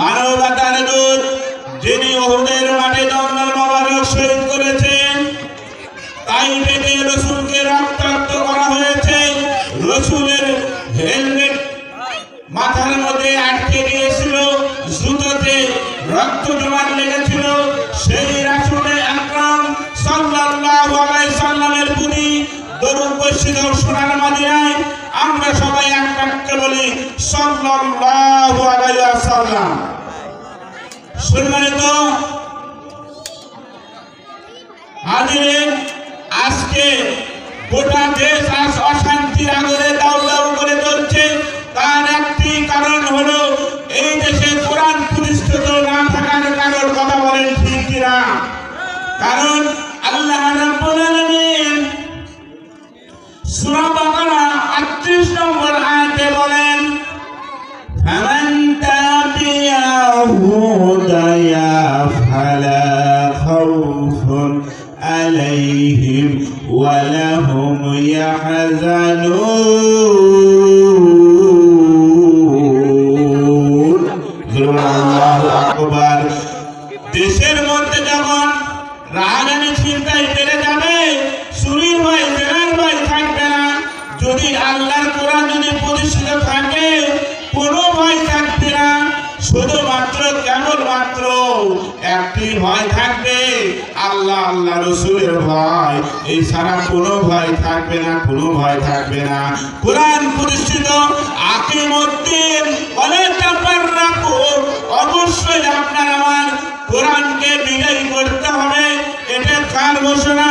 মানবতার দূত, যিনি ওহুদের মাঠে জন্মের মোবারক শহীদ করেছেন, তাই থেকে রসুলকে রক্তাক্ত করা হয়েছে। রসুলের হেলমেট মাথার মধ্যে আটকে গিয়েছিল জুতোতে রক্ত জমাট লেগেছিল। সেই রাসূলে আকরাম সাল্লাল্লাহু আলাইহি সাল্লামের প্রতি দরুদ বর্ষিত সোনার মদিনায় আমরা সবাই এক বাক্যে বলি সাল্লাল্লাহু আলাইহি সম্মানিত হাজির একটি ভয় থাকবে। আল্লাহ আল্লাহ রসুলের ভয়। এই ছাড়া কোনো ভয় থাকবে না, কোনো ভয় থাকবে না। কোরআন প্রতিষ্ঠিত অনেক রাখো অবশ্যই আপনার আমার কোরআনকে করতে হবে। এটা কার ঘোষণা?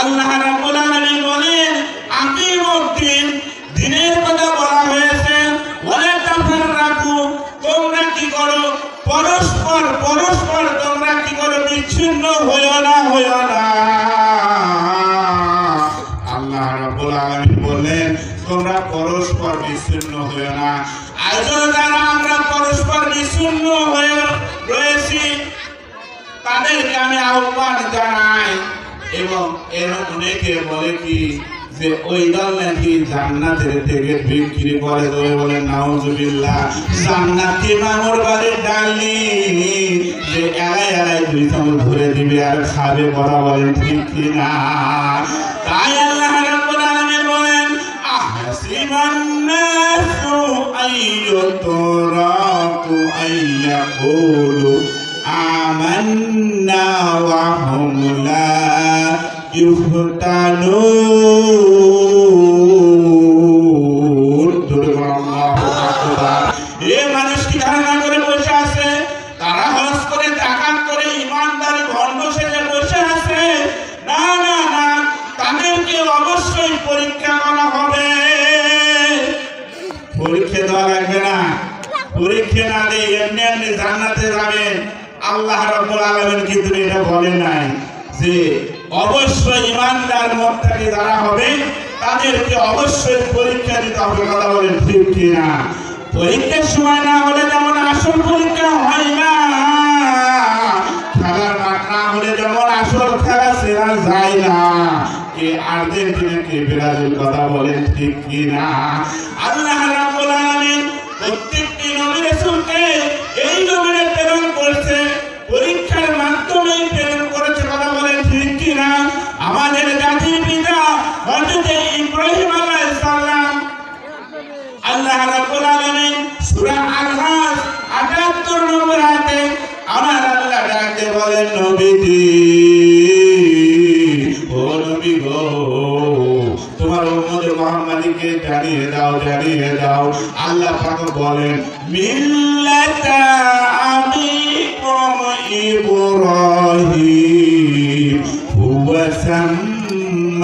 আল্লাহ রাব্বুল আলামিন বলেন দিনের কথা বলা দিয়ে বলে কি যে ওইটাও নাকি জান্নাতের থেকে বিক্রি করে ধরে বলে নাউজুবিল্লাহ। জান্নাতি মামুর বাড়ির ডালি যে এলাই এলাই দুই চামচ ধরে দিবে আর খাবে বড় বলেন ঠিক কিনা। তাই আল্লাহ বলেন, আহসিবান্নাসু আইয়ুতরাকু আইয়াকুলু আমান্না ওয়া হুম লা يفتنون তাদেরকে অবশ্যই পরীক্ষা দিতে হবে, কথা বলেন, ঠিক কিনা? পরীক্ষার সময় না হলে যেমন আসল পরীক্ষা হয় না, খেলার মাঠ না হলে যেমন আসল খেলা সেরা যায় না। কে আর্জেন্টিনা, কে ব্রাজিল, কথা বলেন, ঠিক কিনা? আল্লাহ হযরত ইব্রাহিম আলাইহিস সালাম। আল্লাহ রাব্বুল আলামিন সূরা আল-হাজ 78 নম্বর আয়াতে আমার আল্লাহ ডাকতে বলেন তোমার আল্লাহ বলেন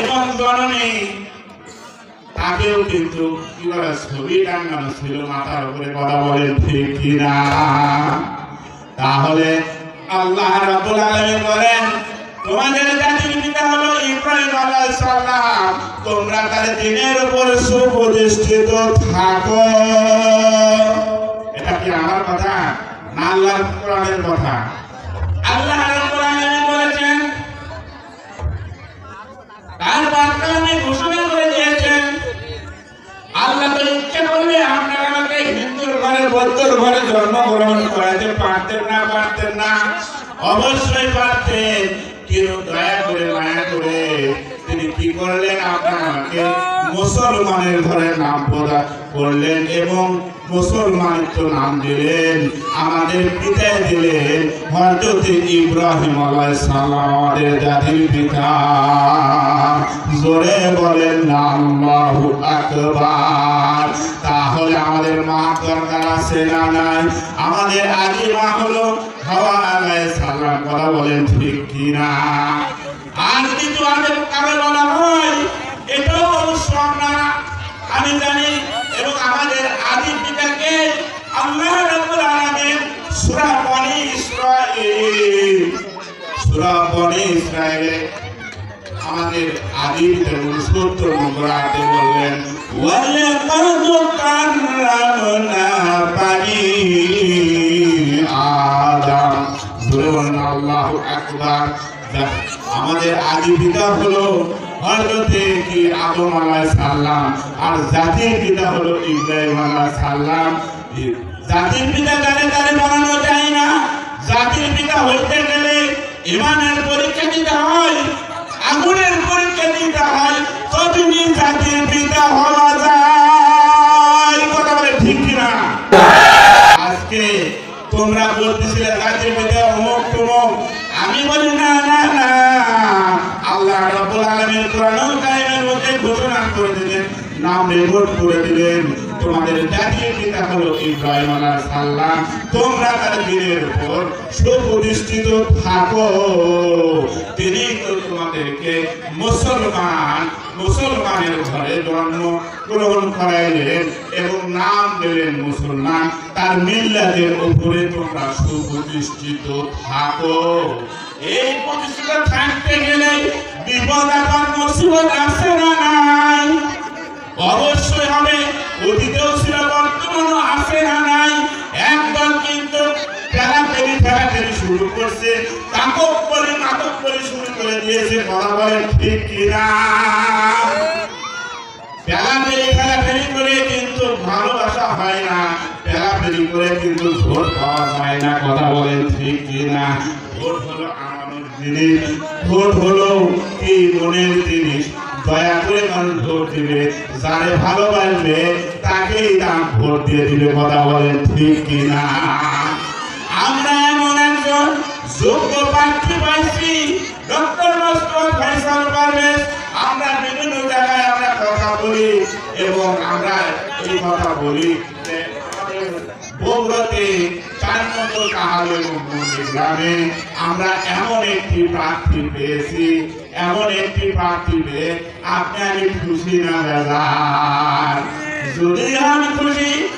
এবং জননী, তাকেও কিন্তু ছবি টাঙ্গানো ছিল, মাথার উপরে কথা বলে ঠিক কিনা? তাহলে আল্লাহ রাবুল আলমী বলেন, তোমাদের জাতির পিতা হলো ইব্রাহিম তোমরা তার দিনের উপর সুপ্রতিষ্ঠিত থাকো। এটা কি আমার কথা? না, আল্লাহর কোরআনের কথা? আল্লাহ অবশ্যই পারতেন। কিন্তু দয়া করে, মায়া করে তিনি কি করলেন আপনার মুসলমানের ঘরে নাম প্রদান করলেন এবং মুসলমানিত্ব নাম দিলেন, আমাদের পিতায় দিলেন, হযরত ইব্রাহিম আলাইহিস সালাম, আমাদের জাতির পিতা। জোরে বলেন না আল্লাহু আকবার। তাহলে আমাদের মা দরকার আছে না নাই? আমাদের আদি মা হলো হাওয়া সালাম, কথা বলেন ঠিক কি না আর কিন্তু আমাদের কারও বলা হয়? এটাও অবশ্য আমরা, আমি জানি এবং আমাদের আদি পিতাকে আল্লাহ রাব্বুল আলামিন সূরা বনি ইসরাঈল, সূরা বনি ইসরাঈলে আমাদের আদি পিতা সত্তর নম্বর আয়াতে বললেন, ওয়ালাকাদ কাররামনা বানি আদম। আল্লাহু আকবার। আমাদের আদি পিতা হলো জাতির পিতা না? জাতির পিতা গেলে পরীক্ষা দিতে হয়, আগুনের পরীক্ষা দিতে হয়। জাতির পিতা হওয়া যায় কথা বলে ঠিক কিনা আজকে তোমরা বলতেছিলে জাতির পিতা অমুক তমুক আমি বলি না না না আল্লাহ রাব্বুল আলামিন কোরআন কারিমের মধ্যে ঘোষণা করে দিলেন নাম করে দিলেন। তোমাদের পিতা হলো ইব্রাহিম সালাম। তোমরা তার দিনের উপর সুপ্রতিষ্ঠিত থাকো। তিনি তো তোমাদেরকে মুসলমান, মুসলমানের ঘরে জন্ম গ্রহণ করাইলেন এবং নাম দিলেন মুসলমান। তার মিল্লাতের উপরে তোমরা সুপ্রতিষ্ঠিত থাকো। এই প্রতিষ্ঠিত থাকতে গেলে বিপদ আপদ, মুসিবত আছে না নাই। অবশ্যই হবে। অতীতেও ছিল বর্তমানও আছে না নাই। একদম কিন্তু ঠেলাঠেলি ঠেলাঠেলি শুরু করছে তাকক করে নাটক করে শুরু করে দিয়েছে কথা বলেন ঠিক কিনা? ঠেলাঠেলি ঠেলাঠেলি করে কিন্তু ভালোবাসা হয় না ঠেলাঠেলি করে কিন্তু ভোট পাওয়া যায় না, কথা বলেন ঠিক কিনা? ভোট হলো আমাদের জিনিস, ভোট হলো কি মনের জিনিস? দয়া করে মানুষ ভোট দিবে, যারে ভালোবাসবে তাকেই দাম ভোট দিয়ে দিবে। কথা বলেন ঠিক কিনা? আমরা এমন একজন যোগ্য প্রার্থী পাইছি, ডক্টর আমরা বিভিন্ন জায়গায় আমরা বলি এবং আমরা এই কথা বলি বগুড়াতে আমরা এমন একটি প্রার্থী পেয়েছি, এমন একটি প্রার্থী পেয়ে আপনি খুশি না, বেজার। যদি খুশি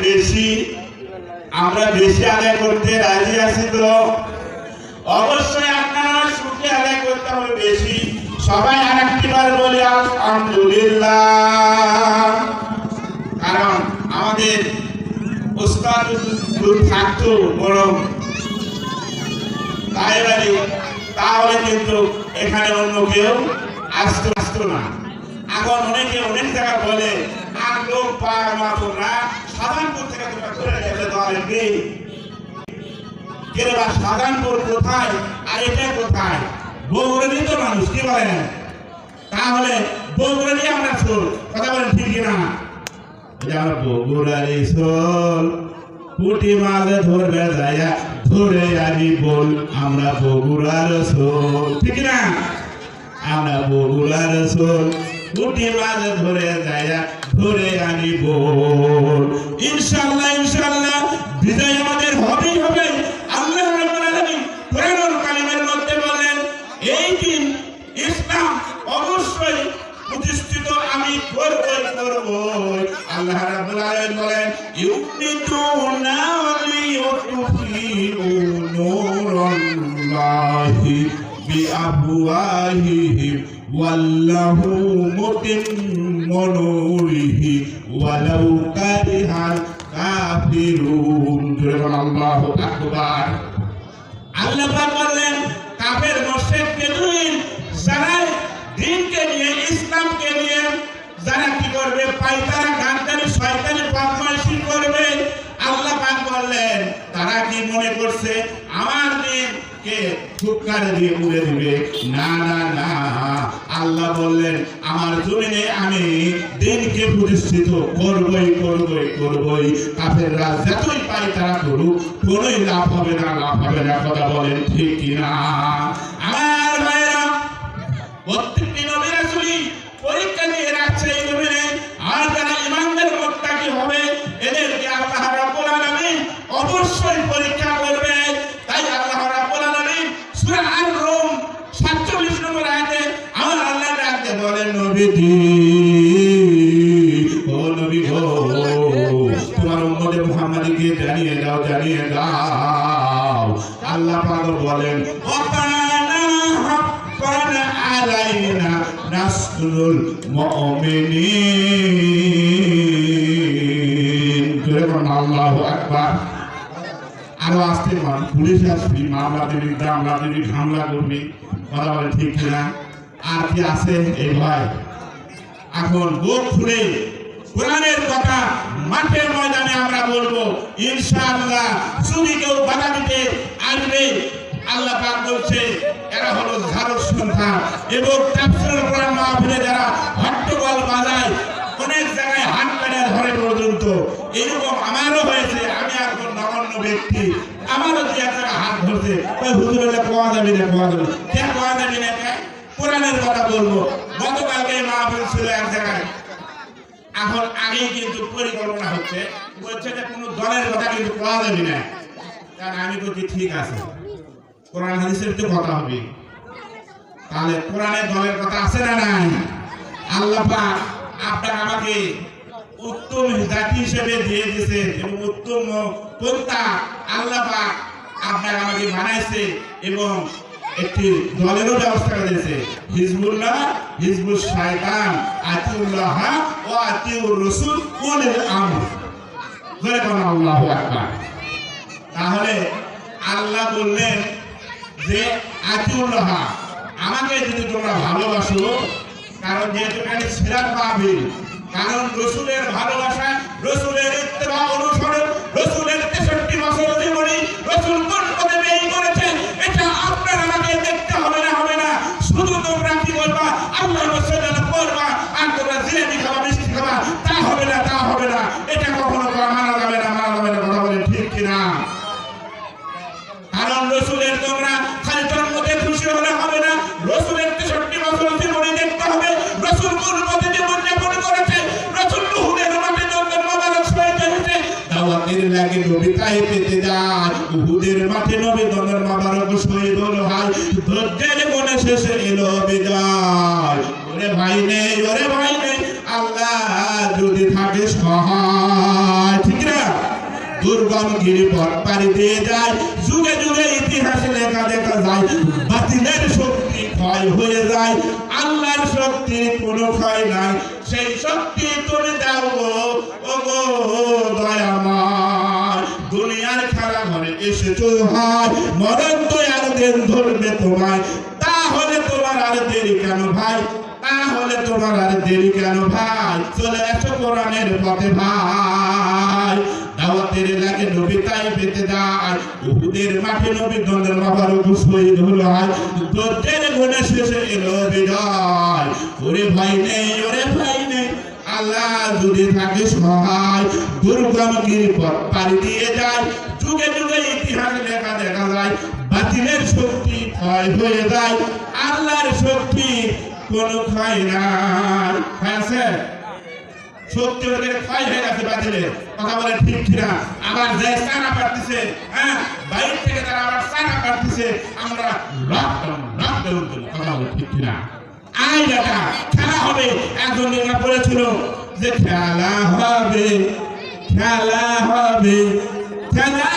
বেশি। আদায় করতে রাজি আছি তো? অবশ্যই আপনারা শুকরিয়া আদায় করতে হবে বেশি। সবাই আরেকটি বার বলি, আলহামদুলিল্লাহ। আমাদের উস্তাদ থাকতো বরং তাই তাহলে কিন্তু এখানে অন্য কেউ আসতো আসতো না। এখন অনেকে অনেক জায়গা বলে তাহলে আমরা কথা বলেন ঠিক না এটা আমরা সোল পুটি মালে ধরবে যায়া ধরে আনি বল, আমরা বগুড়ার সোল ঠিক না? আমরা বগুড়ার সোল পুটি মালে ধরে যায়া ধরে আনি বল। নূরিহি ওয়ালাউ কারিহাল কাফিরুন জোরে বলো আল্লাহু আকবার। আল্লাহ পাক বললেন, কাফের মুশরিক বেদুইন যারা দিনকে নিয়ে, ইসলামকে নিয়ে, যারা কি করবে, পাইতারা গানতারি শয়তানি, বদমাইশি করবে। আল্লাহ পাক বললেন, তারা কি মনে করছে, আমার দিনকে ফুৎকার দিয়ে উড়ে দিবে, না না না। আল্লাহ বললেন, আমার জমিনে আমি দিনকে প্রতিষ্ঠিত করবই করবই করবই। কাফেররা যতই পাই তারা করুক, কোনোই লাভ হবে না, লাভ হবে না। কথা বলেন ঠিক কিনা আমার ভাইরা প্রত্যেকটি নবীর আসলে পরীক্ষা দিয়ে রাখছে এই নবীরে আর যারা ইমানদের মোত্তাকি হবে, এদেরকে আল্লাহ রাব্বুল আলামিন অবশ্যই পরীক্ষা করবে তাই আল্লাহ রাব্বুল আলামিন সূরা আর রুম 47 নম্বর আয়াতে আমার বলেন নবীজি, ও নবী গো, তোমার উম্মতে মুহাম্মাদীকে জানিয়ে দাও জানিয়ে দাও। আল্লাহ পাক বলেন ওয়াকানা হাক্কান আলাইনা আরও আসতে পারেন, পুলিশ আসবি, মামলা দিবি হামলা করবি, কথা বলে ঠিক কিনা? আর আছে এই ভয় এখন বুক খুলে কোরআনের কথা মাঠের ময়দানে আমরা বলব, ইনশাআল্লাহ যদি কেউ বাধা দিতে আসবে, আল্লাহ পাক বলছে, এরা হলো ঝাড়ু সন্তান। এবং তাফসীরুল কোরআন মাহফিলে যারা হট্টগোল বাজায়, অনেক জায়গায় হাত পেড়ে ধরে পর্যন্ত। এরকম আমারও হয়েছে, আমি একজন নগণ্য ব্যক্তি। আমারও দু এক হাত ধরছে। হুজুর কোয়া যাবি না কোয়া যাবি? কেন কোয়া যাবি না? কোরআনের কথা বলব। গতকালকে মাহফিল ছিল এক জায়গায়। এখন আগেই কিন্তু পরিকল্পনা হচ্ছে। বলছে যে কোনো দলের কথা কিন্তু কোয়া যাবি না। কারণ আমি বলছি ঠিক আছে। কোরআন হাদিসের তো কথা হবে। তাহলে কোরআনের দলের কথা আছে না নাই? আল্লাহ আপনার আমাকে উত্তম জাতি হিসেবে দিয়ে দিয়েছেন এবং উত্তম পন্থা আল্লাহ আপনার আমাকে বানাইছে এবং একটি দলেরও ব্যবস্থা করে দিয়েছে হিজবুল্লাহ, হিজবুল শয়তান, আতিউল্লাহ ও আতিউর রসুল ওয়ালিল আমর। ধরে কোন আল্লাহু আকবার। তাহলে আল্লাহ বললেন যে, আতিউল্লাহ, আমাকে যদি তোমরা ভালোবাসো, কারণ যেহেতু এখানে সিরাত পাবে কারণ রসুলের ভালোবাসা, রসুলের ইত্তেবা অনুসরণ, রসুলের তেষট্টি বছর জীবনী, রসুল নবী পেতে যায়। উহুদের মাঠে নবী নন্দন মোবারক শহীদ হলো ভাই ধৈর্যের মনে শেষে এলো বিজয় ওরে ভাই নেই ওরে ভাই নেই আল্লাহ যদি থাকে সহায়। ঠিক না? দুর্গম গিরিপথ পাড়ি দিয়ে যায়। যুগে যুগে ইতিহাসে লেখা দেখা যায়। বাতিলের শক্তি ক্ষয় হয়ে যায়। আল্লাহর শক্তি কোনো ক্ষয় নাই। সেই শক্তি তুমি দাও ও গো ঘরে এসেছ হয় মরণ তো আর দিন ধরবে তোমায়। তাহলে তোমার আর দেরি কেন ভাই? তাহলে তোমার আর দেরি কেন ভাই? চলে এসো কোরআনের পথে ভাই। দাওয়াতের লাগে নবী তাই পেতে যায়। উহুদের মাঠে নবী দন্দের বাবার শহীদ হলো আজ তোদের গুণে শেষে এলো বিজয়। ওরে ভাই নেই, ওরে ভাই নেই। আল্লাহ যদি থাকে সহায়, দুর্গম গিরিপথ পাড়ি দিয়ে যায়। যুগে যুগে ইতিহাস লেখা দেখা যায়, বাতিলের শক্তি ক্ষয় হয়ে যায়, আল্লাহর শক্তি কোনো ক্ষয় নাই। হয়ে হ্যাঁ খেলা হবে। একজন বলেছিল যে খেলা হবে খেলা হবে, খেলা